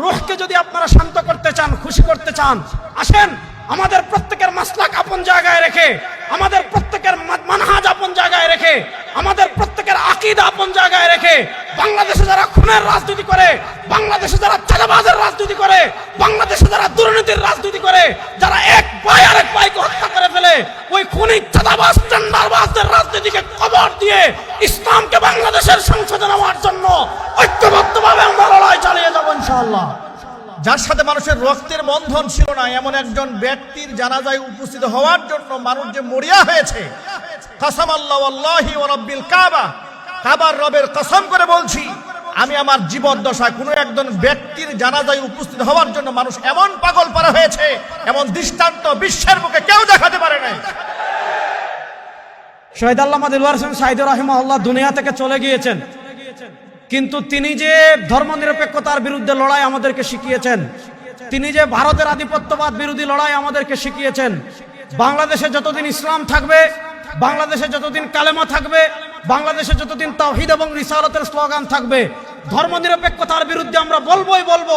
রুহকে যদি আপনারা শান্ত করতে চান, খুশি করতে চান, আসেন, আমাদের প্রত্যেকের মাসলাক আপন জায়গায় রেখে, আমাদের প্রত্যেকের মানহাজ আপন জায়গায় রেখে, আমাদের প্রত্যেকের আকিদ আপন জায়গায় রেখে, বাংলাদেশে যারা খুনের রাজনীতি করে, বাংলাদেশে যারা চাঁদাবাজের রাজনীতি করে, বাংলাদেশে যারা দুর্নীতির রাজনীতি করে, যারা এক পায় আরেক পাইকে হত্যা করে ফেলে, ওই খুনি চাঁদাবাজ রাজনীতিকে কবর দিয়ে ইসলামকে বাংলাদেশের সংসদে নেওয়ার জন্য যার সাথে মানুষের রক্তের বন্ধন ছিল না, এমন একজন ব্যক্তির জানাজায় উপস্থিত হওয়ার জন্য মানুষ যে মরিয়া হয়েছে, কাসাম আল্লাহ আল্লাহি রব্বিল কাবা, কাবার রবের কসম করে বলছি, আমি আমার জীবদ্দশায় কোনো একজন ব্যক্তির জানাজায় উপস্থিত হওয়ার জন্য মানুষ এমন পাগল পারা হয়েছে, এমন দৃষ্টান্ত বিশ্বের মুখে কেউ দেখাতে পারে নাই। শহীদ হোসেন সাইদুর রহিমাল্লাহ দুনিয়া থেকে চলে গিয়েছেন। কিন্তু তিনি যে ধর্মনিরপেক্ষতার বিরুদ্ধে লড়াই আমাদেরকে শিখিয়েছেন, তিনি যে ভারতের আধিপত্যবাদ বিরোধী লড়াই আমাদেরকে শিখিয়েছেন, বাংলাদেশে যতদিন ইসলাম থাকবে, বাংলাদেশে যতদিন কালেমা থাকবে, বাংলাদেশে যতদিন তাহিদ এবং রিসালতের স্লোগান থাকবে, ধর্মনিরপেক্ষতার বিরুদ্ধে আমরা বলবোই বলব,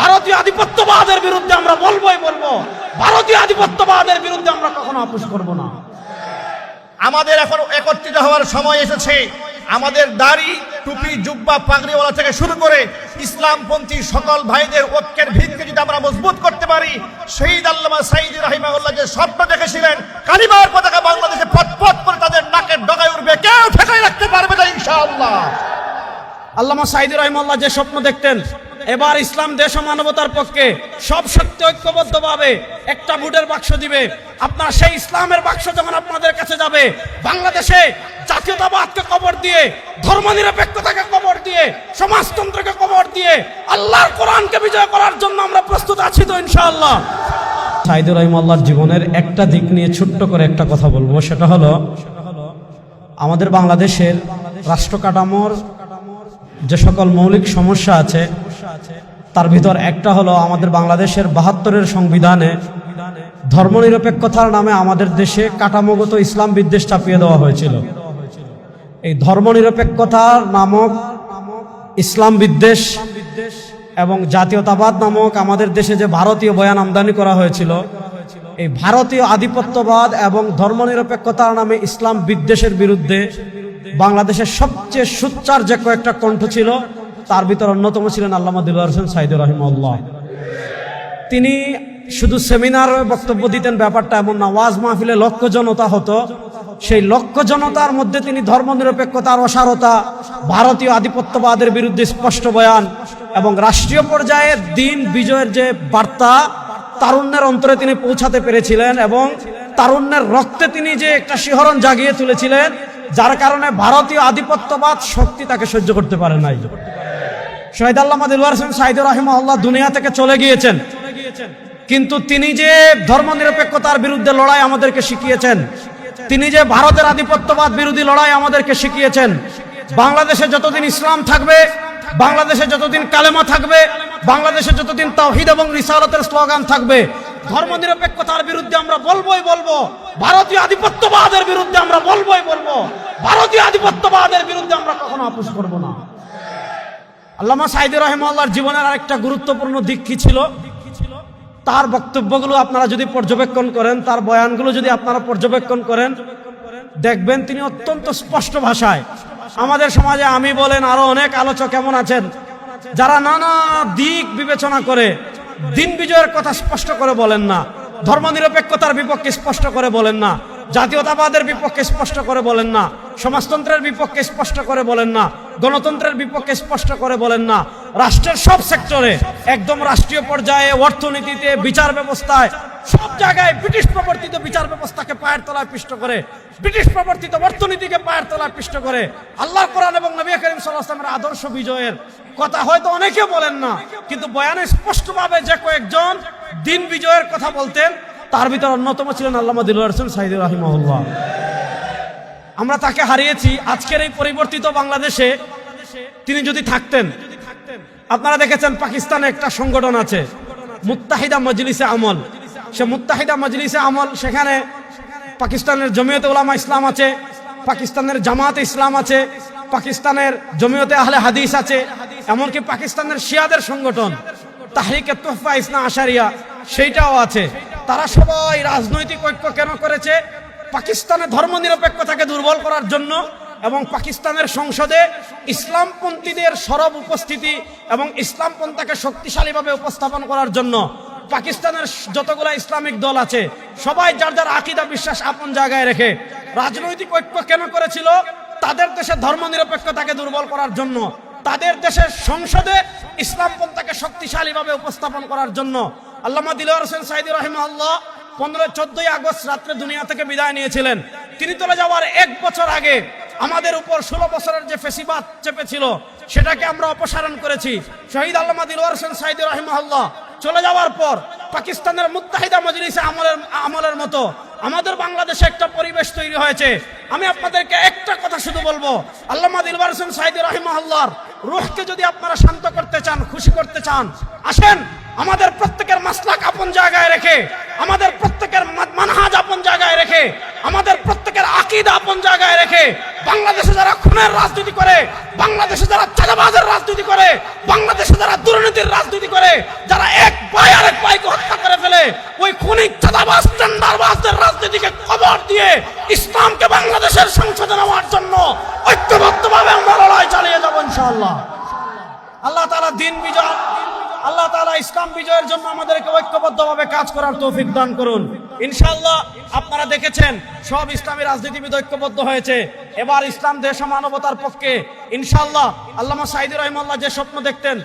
ভারতীয় আধিপত্যবাদের বিরুদ্ধে আমরা বলবোই বলব, ভারতীয় আধিপত্যবাদের বিরুদ্ধে আমরা কখনো আপোষ করব না। আমাদের এখন একত্রিত হওয়ার সময় এসেছে, আমাদের দাড়ি টুপি, জুব্বা, পাগড়িওয়ালা থেকে শুরু করে ইসলামপন্থী সকল ভাইদের ঐক্যের ভিতকে যদি আমরা মজবুত করতে পারি, শহীদ আল্লামা সাইদ রাহিমাউল্লাহ যে স্বপ্ন দেখেছিলেন, কালিমার পতাকা বাংলাদেশে পথ করে তাদের নাকের ডগায় উঠবে, কেউ ঠেকাই রাখতে পারবে না ইনশাআল্লাহ। আল্লামা সাইদুর রহিমাল্লাহ যে স্বপ্ন দেখতেন, এবার ইসলাম দেশ ও মানবতার পক্ষে সব শক্তি ঐক্যবদ্ধভাবে একটা ভোটের বাক্স দিবে। আপনার সেই ইসলামের বাক্স যখন আপনাদের কাছে যাবে, বাংলাদেশে জাতীয়তাবাদকে কবর দিয়ে, ধর্মনিরপেক্ষতাকে কবর দিয়ে, সমাজতন্ত্রকে কবর দিয়ে, আল্লাহর কোরআনকে বিজয় করার জন্য আমরা প্রস্তুত আছি তো ইনশাআল্লাহ। সাইদুর রহিমাল্লাহর জীবনের একটা দিক নিয়ে ছোট্ট করে একটা কথা বলব, সেটা হলো, আমাদের বাংলাদেশের রাষ্ট্র কাঠামোর যে সকল মৌলিক সমস্যা আছে, তার ভিতর একটা হলো আমাদের বাংলাদেশের বাহাত্তরের সংবিধানে ধর্মনিরপেক্ষতার নামে আমাদের দেশে কাঠামোগত ইসলাম বিদ্বেষ চাপিয়ে দেওয়া হয়েছিল। এই ধর্মনিরপেক্ষতার নামক ইসলাম বিদ্বেষ এবং জাতীয়তাবাদ নামক আমাদের দেশে যে ভারতীয় বয়ান আমদানি করা হয়েছিল, এই ভারতীয় আধিপত্যবাদ এবং ধর্মনিরপেক্ষতার নামে ইসলাম বিদ্বেষের বিরুদ্ধে বাংলাদেশের সবচেয়ে সুচ্চার যে কয়েকটা কণ্ঠ ছিল, তার ভিতর অন্যতম ছিলেন আল্লামা দিলওয়ার হোসেন সাইদুর রহিমউল্লাহ তিনি শুধু সেমিনারে বক্তব্য দিতেন ব্যাপারটা এমন না, ওয়াজ মাহফিলে লক্ষ জনতা হতো। সেই লক্ষ জনতার মধ্যে তিনি ধর্মনিরপেক্ষতার অসারতা ভারতীয় আধিপত্যবাদের বিরুদ্ধে স্পষ্ট বয়ান এবং রাষ্ট্রীয় পর্যায়ে দিন বিজয়ের যে বার্তা, তারুণ্যের অন্তরে তিনি পৌঁছাতে পেরেছিলেন এবং তারুণ্যের রক্তে তিনি যে একটা শিহরণ জাগিয়ে তুলেছিলেন, যার কারণে ভারতীয় আধিপত্যবাদ শক্তি তাকে সহ্য করতে পারে নাই। শহীদ আল্লাহ সাইদুর রহিমাল্লাহ দুনিয়া থেকে চলে গিয়েছেন। কিন্তু তিনি যে ধর্মনিরপেক্ষতার বিরুদ্ধে লড়াই আমাদেরকে শিখিয়েছেন, তিনি যে ভারতের আধিপত্যবাদ বিরোধী লড়াই আমাদেরকে শিখিয়েছেন, বাংলাদেশে যতদিন ইসলাম থাকবে, বাংলাদেশে যতদিন কালেমা থাকবে, বাংলাদেশে যতদিন তাহিদ এবং রিসালতের স্লোগান থাকবে, ধর্মনিরপেক্ষতার বিরুদ্ধে আমরা বলবোই বলব, ভারতীয় আধিপত্যবাদের বিরুদ্ধে আমরা বলবোই বলব, ভারতীয় আধিপত্যবাদের বিরুদ্ধে আমরা কখনো আপোষ করব না। আল্লামা সাইদুর রহমাল্লাহর জীবনের আরেকটা গুরুত্বপূর্ণ দিক কি ছিল? তার বক্তব্যগুলো আপনারা যদি পর্যবেক্ষণ করেন, তার বয়ানগুলো যদি আপনারা পর্যবেক্ষণ করেন, দেখবেন তিনি অত্যন্ত স্পষ্ট ভাষায়। আমাদের সমাজে আমি বলেন, আরও অনেক আলোচক এমন আছেন, যারা নানা দিক বিবেচনা করে দিন বিজয়ের কথা স্পষ্ট করে বলেন না, ধর্মনিরপেক্ষতার বিপক্ষে স্পষ্ট করে বলেন না, জাতীয়তাবাদের বিপক্ষে স্পষ্ট করে বলেন না, সমাজতন্ত্রের বিপক্ষে স্পষ্ট করে বলেন না, গণতন্ত্রের বিপক্ষে স্পষ্ট করে বলেন না রাষ্ট্রের সব সেক্টরে, একদম রাষ্ট্রীয় পর্যায়ে, অর্থনীতিতে, বিচার ব্যবস্থায়, সব জায়গায় ব্রিটিশ প্রবর্তিত বিচার ব্যবস্থাকে পায়ের তলায় পিষ্ট করে, ব্রিটিশ প্রবর্তিত অর্থনীতিকে পায়ের তলায় পিষ্ট করে। আল্লাহ কোরআন এবং নবী করিম সাল্লাহামের আদর্শ বিজয়ের কথা হয়তো অনেকে বলেন না, কিন্তু বয়ানে স্পষ্টভাবে যে কয়েকজন দিন বিজয়ের কথা বলতেন, তার ভিতর অন্যতম ছিলেন আল্লামা দিলুর সাইদুর রাহিমহল্লা আমরা তাকে হারিয়েছি, আজকের এই পরিবর্তিত বাংলাদেশে তিনি যদি থাকতেন আপনারা দেখেছেন পাকিস্তানে একটা সংগঠন আছে, মুত্তাহিদা মজলিসে আমল। সে মুত্তাহিদা মজলিসে আমল, সেখানে পাকিস্তানের জমিয়ত উলামা ইসলাম আছে, পাকিস্তানের জামাত ইসলাম আছে, পাকিস্তানের জমিয়তে আহলে হাদিস আছে, এমনকি পাকিস্তানের শিয়াদের সংগঠন, তাহরিকে তোহফা ইসনা আশারিয়া, সেইটাও আছে। তারা সবাই রাজনৈতিক ঐক্য কেন করেছে? পাকিস্তানের ধর্মনিরপেক্ষতাকে দুর্বল করার জন্য এবং পাকিস্তানের সংসদে ইসলামপন্থীদের সরব উপস্থিতি এবং ইসলামপন্থাকে শক্তিশালীভাবে উপস্থাপন করার জন্য পাকিস্তানের যতগুলো ইসলামিক দল আছে, সবাই যার যার আকিদা, বিশ্বাস আপন জায়গায় রেখে রাজনৈতিক ঐক্য কেন করেছিল, তাদের দেশের ধর্মনিরপেক্ষতাকে দুর্বল করার জন্য, তাদের দেশের সংসদে ইসলামপন্থাকে শক্তিশালীভাবে উপস্থাপন করার জন্য আল্লামা দিলওয়ার হোসেন সাইদি রহিমাল্লাহ পনেরো চোদ্দই আগস্ট রাত্রে দুনিয়া থেকে বিদায় নিয়েছিলেন। তিনি চলে যাওয়ার এক বছর আগে আমাদের উপর ষোলো বছরের যে ফেসিবাদ চেপেছিল, সেটাকে আমরা অপসারণ করেছি। শহীদ আল্লামা দিলওয়ার হোসেন সাইদি রহিমাল্লাহ চলে যাওয়ার পর পাকিস্তানের মুত্তাহিদা মজলিসে আমলের আমলের মতো আমাদের বাংলাদেশে একটা পরিবেশ তৈরি হয়েছে। আমি আপনাদেরকে একটা কথা শুধু বলব, আল্লামা দিলবার হোসেন সাইদি রহিমাল্লাহর রুহকে যদি আপনারা শান্ত করতে চান, খুশি করতে চান, আসেন, আমাদের প্রত্যেকের মাসলাক আপন জায়গায় রেখে, আমাদের প্রত্যেকের মানহাজ আপন জায়গায় রেখে, আমাদের প্রত্যেকের আকিদ আপন জায়গায় রেখে বাংলাদেশে যারা খুনের রাজনীতি করে, বাংলাদেশে যারা চাঁদাবাজের রাজনীতি করে, বাংলাদেশে যারা দুর্নীতির রাজনীতি করে, যারা এক ভাই আরেক ভাইকে হত্যা করে ফেলে, ওই খুনি চাঁদাবাজ টেন্ডারবাজদের রাজনীতিকে কবর দিয়ে ইসলামকে বাংলাদেশের সংসদে নেওয়ার জন্য ঐক্যবদ্ধভাবে আমরা লড়াই চালিয়ে যাব ইনশাআল্লাহ। আল্লাহ তাআলা দিন বিজয়, আল্লাহ তাআলা ইসলাম বিজয়ের জন্য আমাদেরকে ঐক্যবদ্ধভাবে কাজ করার তৌফিক দান করুন। ইনশাআল্লাহ আপনারা দেখেছেন, সব ইসলামী রাজনীতিবিদ ঐক্যবদ্ধ হয়েছে। এবার ইসলাম, দেশ মানবতার পক্ষে ইনশাআল্লাহ আল্লামা সাইদি রহিমাল্লাহ যে স্বপ্ন দেখতেন,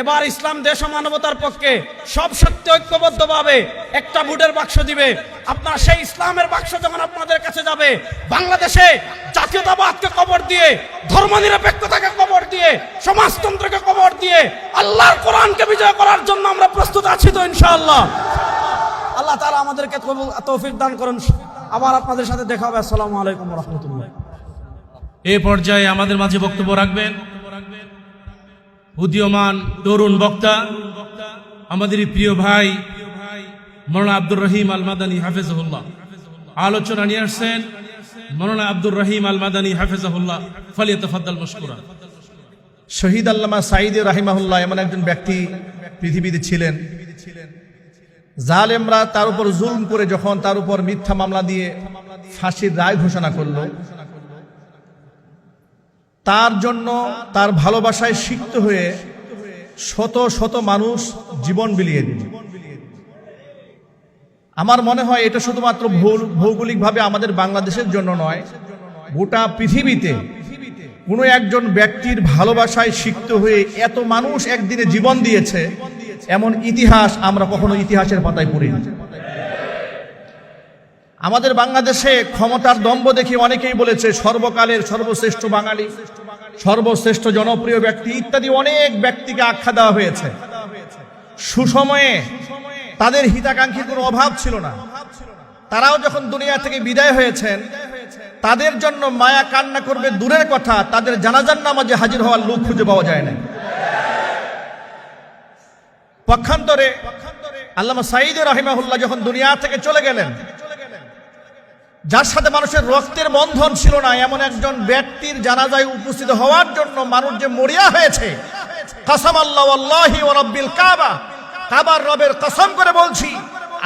এবার ইসলাম, দেশ মানবতার পক্ষে সব সত্যি ঐক্যবদ্ধভাবে একটা ভোটের বাক্স দিবে। আপনার সেই ইসলামের বাক্স যখন আপনাদের কাছে যাবে, বাংলাদেশে জাতীয়তাবাদকে কবর দিয়ে, ধর্মনিরপেক্ষতাকে কবর দিয়ে, সমাজতন্ত্রকে কবর দিয়ে, আল্লাহর কোরআনকে বিজয় করার জন্য আমরা প্রস্তুত আছি তো ইনশাআল্লাহ। আল্লাহ তাআলা আমাদেরকে তৌফিক দান করুন। আবার আপনাদের সাথে দেখা হবে। আসসালামু আলাইকুম রহমতুল্লাহ। এ পর্যায়ে আমাদের মাঝে বক্তব্য রাখবেন উদীয়মান তরুণ বক্তা, আমাদের প্রিয় ভাই মৌলানা আব্দুর রহিম আল মাদানী হাফেজহুল্লাহ। আলোচনা নিয়ে আসছেন মৌলানা আব্দুর রহিম আল মাদানী হাফেজহুল্লাহ। ফলিয়া তফাদ্দাল মশকুরা। শহীদ আল্লামা সাইদ রাহিমাহুল্লাহ এমন একজন ব্যক্তি পৃথিবীতে ছিলেন। জালেমরা তার উপর জুলম করে যখন তার উপর মিথ্যা মামলা দিয়ে ফাঁসির রায় ঘোষণা করল, তার জন্য তার ভালোবাসায় সিক্ত হয়ে শত শত মানুষ জীবন বিলিয়ে দিল। আমার মনে হয় এটা শুধুমাত্র ভৌগোলিকভাবে আমাদের বাংলাদেশের জন্য নয়, গোটা পৃথিবীতে কোনো একজন ব্যক্তির ভালোবাসায় সিক্ত হয়ে এত মানুষ একদিনে জীবন দিয়েছে, এমন ইতিহাস আমরা কখনো ইতিহাসের পাতায় পড়িনি। আমাদের বাংলাদেশে ক্ষমতার দম্ভ দেখে অনেকেই বলেছে, সর্বকালের সর্বশ্রেষ্ঠ বাঙালি, সর্বশ্রেষ্ঠ জনপ্রিয় ব্যক্তি ইত্যাদি অনেক ব্যক্তিকে আখ্যা দেওয়া হয়েছে। সুসময়ে তাদের হিতাকাঙ্ক্ষীর কোনো অভাব ছিল না। তারাও যখন দুনিয়া থেকে বিদায় হয়েছেন তাদের জন্য মায়া কান্না করবে দূরের কথা, তাদের জানাজার নামাজে হাজির হওয়ার লোক খুঁজে পাওয়া যায় না। পক্ষান্তরে আল্লামা সাইদ রাহিমাহুল্লাহ যখন দুনিয়া থেকে চলে গেলেন, যার সাথে মানুষের রক্তের বন্ধন ছিল না, এমন একজন ব্যক্তির জানাজায় উপস্থিত হওয়ার জন্য মানুষ যে মরিয়া হয়েছে, কাসাম আল্লাহ আল্লাহি ও কাবা, কাবার রবের কসম করে বলছি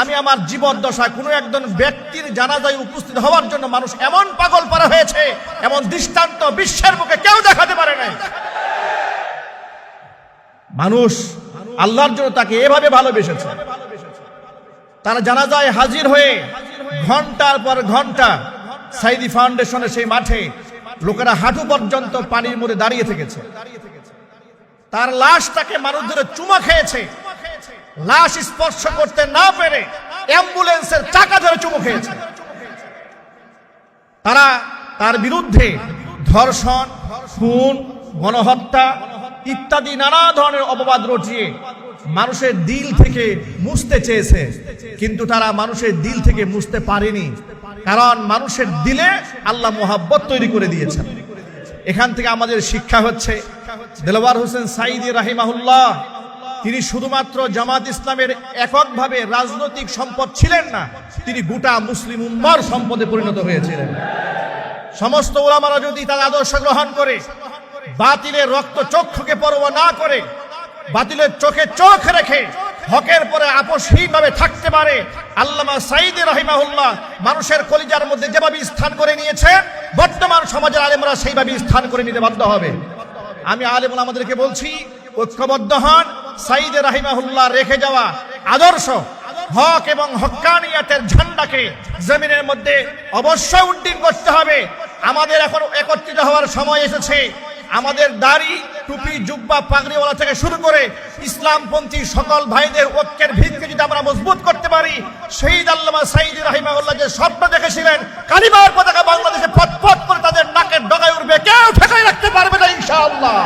আমি আমার জীবদ্দশা কোনো একজন ব্যক্তির জানাজায় উপস্থিত হওয়ার জন্য মানুষ এমন পাগল পারা হয়েছে, এমন দৃষ্টান্ত বিশ্বের মুখে কেউ দেখাতে পারে নাই। মানুষ আল্লাহর জন্য তাকে এভাবে ভালোবেসেছে। তারা জানাজায় হাজির হয়ে ঘণ্টার পর ঘণ্টা সাইদি ফাউন্ডেশনের সেই মাঠে লোকেরা হাঁটু পর্যন্ত পানির মধ্যে দাঁড়িয়ে থেকেছে। তার লাশটাকে মানুষ ধরে চুমা খেয়েছে। লাশ স্পর্শ করতে না পেরে অ্যাম্বুলেন্সের চাকা ধরে চুমু খেয়েছে। তারা তার বিরুদ্ধে ধর্ষণ, খুন, গণহত্যা ইত্যাদি নানা ধরনের অপবাদ রটিয়ে মানুষের দিল থেকে মুছতে চেয়েছে। কিন্তু তারা মানুষের দিল থেকে মুছতে পারেনি, কারণ মানুষের দিলে আল্লাহ মোহাব্বত তৈরি করে দিয়েছেন। এখান থেকে আমাদের শিক্ষা হচ্ছে, দেলওয়ার হোসেন সাইদি রাহিমাহুল্লাহ তিনি শুধুমাত্র জামাত ইসলামের এককভাবে রাজনৈতিক সম্পদ ছিলেন না, তিনি গোটা মুসলিম উম্মার সম্পদে পরিণত হয়েছিলেন। সমস্ত ওলামারা যদি তার আদর্শ গ্রহণ করে, বাতিলের রক্ত চক্ষুকে পরোয়া না করে, বাতিলের চোখে চোখ রেখে হকের পরে আপসহীনভাবে থাকতে পারে, আল্লামা সাইদ রহিমাহুল্লাহ মানুষের কলিজার মধ্যে যেভাবে স্থান করে নিয়েছে, বর্তমান সমাজের আলেমরা সেইভাবে স্থান করে নিতে বাধ্য হবে। আমি আলেমুল আমাদেরকে বলছি, ঐক্যবদ্ধ হন সাইদ রাহিমাহুল্লাহ রেখে যাওয়া আদর্শ হক এবং হক্কানিয়াতের ঝান্ডাকে জমিনের মধ্যে অবশ্যই উড্ডীন করতে হবে। আমাদের এখন একত্রিত হওয়ার সময় এসেছে। আমাদের দাড়ি, টুপি, জুব্বা, পাগড়িওয়ালা থেকে শুরু করে ইসলামপন্থী সকল ভাইদের ঐক্যের ভিতকে যদি আমরা মজবুত করতে পারি, শহীদ আল্লামা সাইদ রাহিমাহুল্লাহ যে স্বপ্ন দেখেছিলেন, কালিমার পতাকা বাংলাদেশে পথ করে তাদের নাকের ডগায় উঠবে কেউ ঠেকাই রাখতে পারবে না ইনশাআল্লাহ।